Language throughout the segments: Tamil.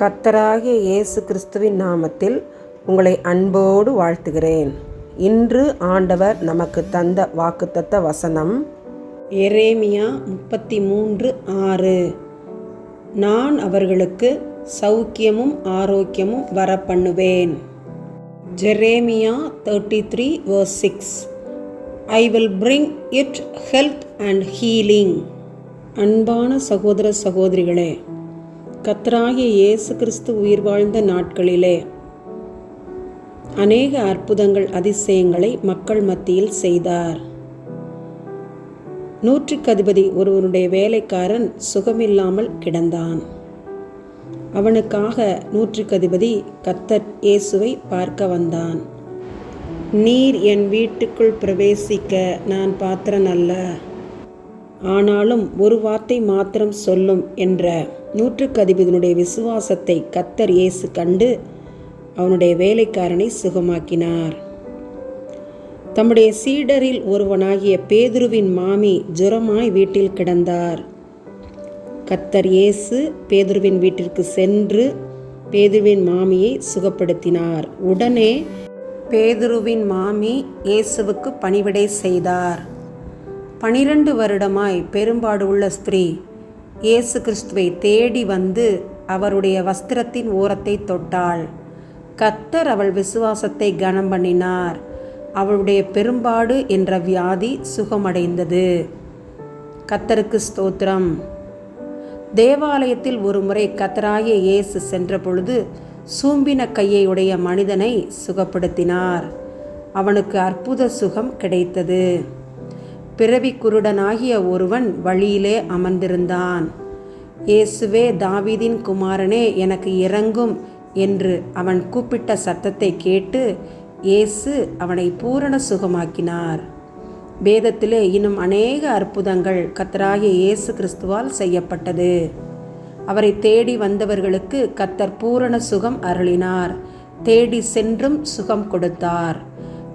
கத்தராகிய இயேசு கிறிஸ்துவின் நாமத்தில் உங்களை அன்போடு வாழ்த்துகிறேன். இன்று ஆண்டவர் நமக்கு தந்த வாக்குத்தத்த வசனம் எரேமியா முப்பத்தி மூன்று ஆறு. நான் அவர்களுக்கு சௌக்கியமும் ஆரோக்கியமும் வர பண்ணுவேன் Jeremiah thirty three verse six I will bring it health and healing அன்பான சகோதர சகோதரிகளே கத்தராகிய இயேசு கிறிஸ்து உயிர் வாழ்ந்த நாட்களிலே. அநேக அற்புதங்கள் அதிசயங்களை மக்கள் மத்தியில் செய்தார். நூற்றுக்கு அதிபதி ஒருவனுடைய வேலைக்காரன் சுகமில்லாமல் கிடந்தான். அவனுக்காக நூற்றுக்கு அதிபதி கத்தர் இயேசுவை பார்க்க வந்தான். நீர் என் வீட்டுக்குள் பிரவேசிக்க நான் பாத்திரன் அல்ல ஆனாலும் ஒரு வார்த்தை மாத்திரம் சொல்லும் என்ற நூற்றுக்கு அதிபதியினுடைய விசுவாசத்தை கத்தர் இயேசு கண்டு அவனுடைய வேலைக்காரனை சுகமாக்கினார். தம்முடைய சீடரில் ஒருவனாகிய பேதுருவின் மாமி ஜுரமாய் வீட்டில் கிடந்தார். கத்தர் இயேசு பேதுருவின் வீட்டிற்கு சென்று பேதுருவின் மாமியை சுகப்படுத்தினார். உடனே பேதுருவின் மாமி இயேசுவுக்கு பணிவிடை செய்தார். பனிரெண்டு வருடமாய் பெரும்பாடு உள்ள ஸ்திரீ இயேசு கிறிஸ்துவை தேடி வந்து அவருடைய வஸ்திரத்தின் ஓரத்தை தொட்டாள். கத்தர் அவள் விசுவாசத்தை கனம் பண்ணினார். அவளுடைய பெரும்பாடு என்ற வியாதி சுகமடைந்தது. கத்தருக்கு ஸ்தோத்திரம். தேவாலயத்தில் ஒருமுறை கத்தராய இயேசு சென்ற பொழுது சூம்பின கையை உடைய மனிதனை சுகப்படுத்தினார். அவனுக்கு அற்புத சுகம் கிடைத்தது. பிறவி குருடனாகிய ஒருவன் வழியிலே அமர்ந்திருந்தான். இயேசுவே தாவிதின் குமாரனே எனக்கு இறங்கும் என்று அவன் கூப்பிட்ட சத்தத்தை கேட்டு இயேசு அவனை பூரண சுகமாக்கினார். வேதத்திலே இன்னும் அநேக அற்புதங்கள் கத்தராகிய இயேசு கிறிஸ்துவால் செய்யப்பட்டது. அவரை தேடி வந்தவர்களுக்கு கத்தர் பூரண சுகம் அருளினார். தேடி சென்றும் சுகம் கொடுத்தார்.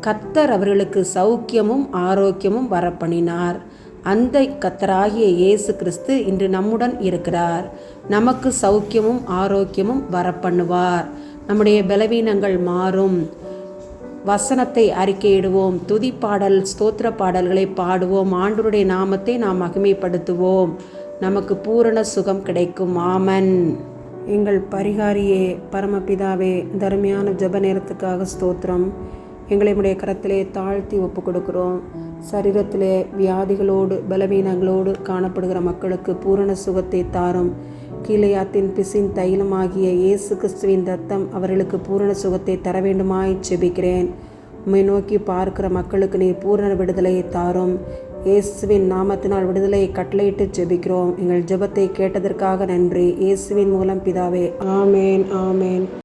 கத்தர் அவர்களுக்கு சௌக்கியமும் ஆரோக்கியமும் வரப்பணினார் அந்த கத்தராகிய இயேசு கிறிஸ்து இன்று நம்முடன் இருக்கிறார். நமக்கு சௌக்கியமும் ஆரோக்கியமும் வரப்பண்ணுவார். நம்முடைய பலவீனங்கள் மாறும். வசனத்தை அறிக்கையிடுவோம். துதி பாடல் ஸ்தோத்திர பாடல்களை பாடுவோம். ஆண்டோருடைய நாமத்தை நாம் மகிமைப்படுத்துவோம். நமக்கு பூரண சுகம் கிடைக்கும். ஆமன். எங்கள் பரிகாரியே பரமபிதாவே தருமையான ஜப நேரத்துக்காக ஸ்தோத்திரம். எங்களை உடைய கரத்திலே தாழ்த்தி ஒப்பு கொடுக்குறோம் சரீரத்திலே வியாதிகளோடு பலவீனங்களோடு காணப்படுகிற மக்களுக்கு பூரண சுகத்தை தாரும். கீழையாத்தின் பிசின் தைலமாகிய இயேசு கிறிஸ்துவின் தத்தம் அவர்களுக்கு பூரண சுகத்தை தர வேண்டுமாய் செபிக்கிறேன் உம்மை நோக்கி பார்க்கிற மக்களுக்கு நீர் பூரண விடுதலையை தாரும். இயேசுவின் நாமத்தினால் விடுதலையை கட்டளையிட்டு ஜெபிக்கிறோம். எங்கள் ஜெபத்தை கேட்டதற்காக நன்றி. இயேசுவின் மூலம் பிதாவே ஆமேன் ஆமேன்.